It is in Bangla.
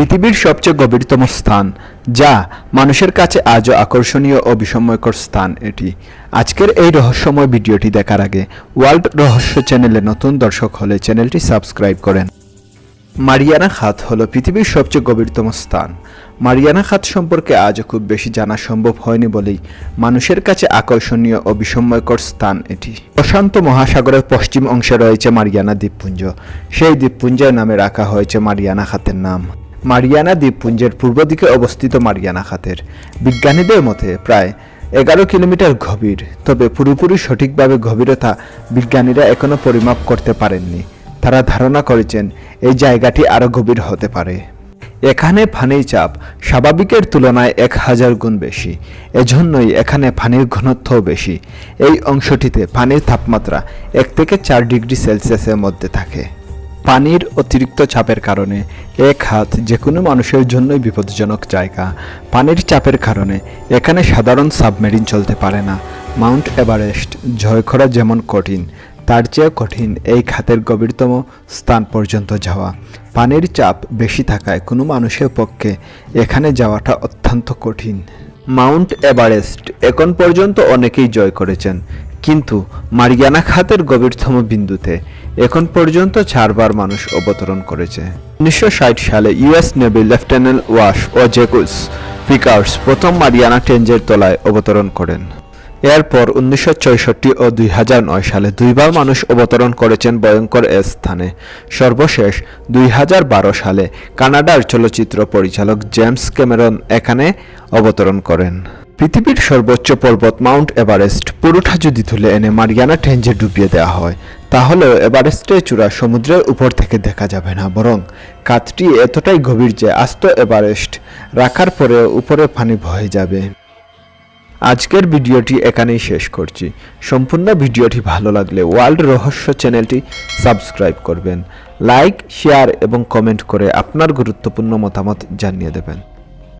পৃথিবীর সবচেয়ে গভীরতম স্থান, যা মানুষের কাছে আজও আকর্ষণীয় ও বিস্ময়কর স্থান এটি। আজকের এই রহস্যময় ভিডিওটি দেখার আগে ওয়ার্ল্ড রহস্য চ্যানেলে নতুন দর্শক হলে চ্যানেলটি সাবস্ক্রাইব করেন। মারিয়ানা খাত হলো পৃথিবীর সবচেয়ে গভীরতম স্থান। মারিয়ানা খাত সম্পর্কে আজও খুব বেশি জানা সম্ভব হয়নি বলেই মানুষের কাছে আকর্ষণীয় ও বিস্ময়কর স্থান এটি। প্রশান্ত মহাসাগরের পশ্চিম অংশে রয়েছে মারিয়ানা দ্বীপপুঞ্জ। সেই দ্বীপপুঞ্জের নামে রাখা হয়েছে মারিয়ানা খাতের নাম। মারিয়ানা দ্বীপপুঞ্জের পূর্ব দিকে অবস্থিত মারিয়ানা খাতের। বিজ্ঞানীদের মতে প্রায় এগারো কিলোমিটার গভীর, তবে পুরোপুরি সঠিকভাবে গভীরতা বিজ্ঞানীরা এখনও পরিমাপ করতে পারেননি। তারা ধারণা করেছেন এই জায়গাটি আরও গভীর হতে পারে। এখানে পানির চাপ স্বাভাবিকের তুলনায় এক হাজার গুণ বেশি। এজন্যই এখানে পানির ঘনত্বও বেশি। এই অংশটিতে পানির তাপমাত্রা এক থেকে চার ডিগ্রি সেলসিয়াসের মধ্যে থাকে। পানির অতিরিক্ত চাপের কারণে এক হাত যে কোনো মানুষের জন্যই বিপজ্জনক জায়গা। পানির চাপের কারণে এখানে সাধারণ সাবমেরিন চলতে পারে না। মাউন্ট এভারেস্ট জয় করা যেমন কঠিন, তার চেয়ে কঠিন এই খাতের গভীরতম স্থান পর্যন্ত যাওয়া। পানির চাপ বেশি থাকায় কোনো মানুষের পক্ষে এখানে যাওয়াটা অত্যন্ত কঠিন। মাউন্ট এভারেস্ট এখন পর্যন্ত অনেকেই জয় করেছেন কিন্তু মারিয়ানা খাতের গভীরতম বিন্দুতে এখন পর্যন্ত চারবার মানুষ অবতরণ করেছে। উনিশশো ষাট সালে ইউএস নেভি লেফটেন্যান্ট ওয়াশ ও জেকুস পিকার্স প্রথম মারিয়ানা টেঞ্জের তলায় অবতরণ করেন। এরপর উনিশশো ও দুই হাজার নয় সালে দুইবার মানুষ অবতরণ করেছেন ভয়ঙ্কর এ স্থানে। সর্বশেষ দুই হাজার বারো সালে কানাডার চলচ্চিত্র পরিচালক জেমস ক্যামেরন এখানে অবতরণ করেন। পৃথিবীর সর্বোচ্চ পর্বত মাউন্ট এভারেস্ট, পুরোটা যদি তুলে এনে মারিয়ানা টেঞ্জে ডুবিয়ে দেওয়া হয়, তাহলেও এভারেস্টের চূড়া সমুদ্রের উপর থেকে দেখা যাবে না বরং কাতটি এতটাই গভীর যে আস্ত এভারেস্ট রাখার পরেও উপরে পানি বয়ে যাবে। আজকের ভিডিওটি এখানেই শেষ করছি। সম্পূর্ণ ভিডিওটি ভালো লাগলে ওয়ার্ল্ড রহস্য চ্যানেলটি সাবস্ক্রাইব করবেন। লাইক, শেয়ার এবং কমেন্ট করে আপনার গুরুত্বপূর্ণ মতামত জানিয়ে দেবেন।